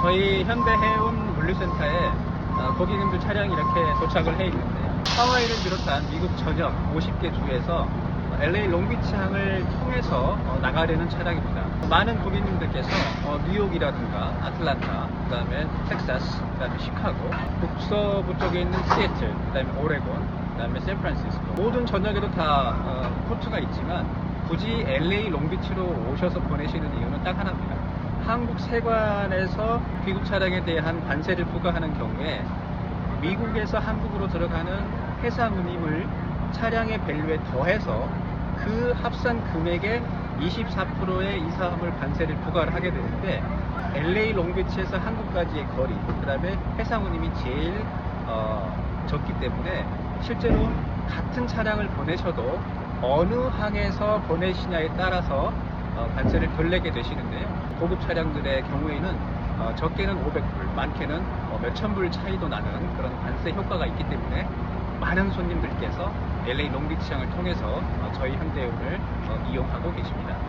저희 현대해운 물류센터에 어, 고객님들 차량이 이렇게 도착을 해 있는데요. 하와이를 비롯한 미국 전역 50개 주에서 LA 롱비치항을 통해서 어, 나가려는 차량입니다. 많은 고객님들께서 어, 뉴욕이라든가 아틀란타, 그다음에 텍사스, 그다음에 시카고, 북서부 쪽에 있는 시애틀, 그다음에 오레곤, 그다음에 샌프란시스코 모든 전역에도 다 어, 포트가 있지만 굳이 LA 롱비치로 오셔서 보내시는 이유는 딱 하나입니다. 한국 세관에서 귀국 차량에 대한 관세를 부과하는 경우에 미국에서 한국으로 들어가는 해상 운임을 차량의 밸류에 더해서 그 합산 금액의 24%의 이상을 관세를 부과를 하게 되는데 LA 롱비치에서 한국까지의 거리, 그 다음에 해상 운임이 제일 어, 적기 때문에 실제로 같은 차량을 보내셔도 어느 항에서 보내시냐에 따라서 어, 관세를 덜 내게 되시는데요. 고급 차량들의 경우에는 어, 적게는 500불, 많게는 어, 몇천 불 차이도 나는 그런 관세 효과가 있기 때문에 많은 손님들께서 LA 롱비치항을 통해서 어, 저희 현대운을 어, 이용하고 계십니다.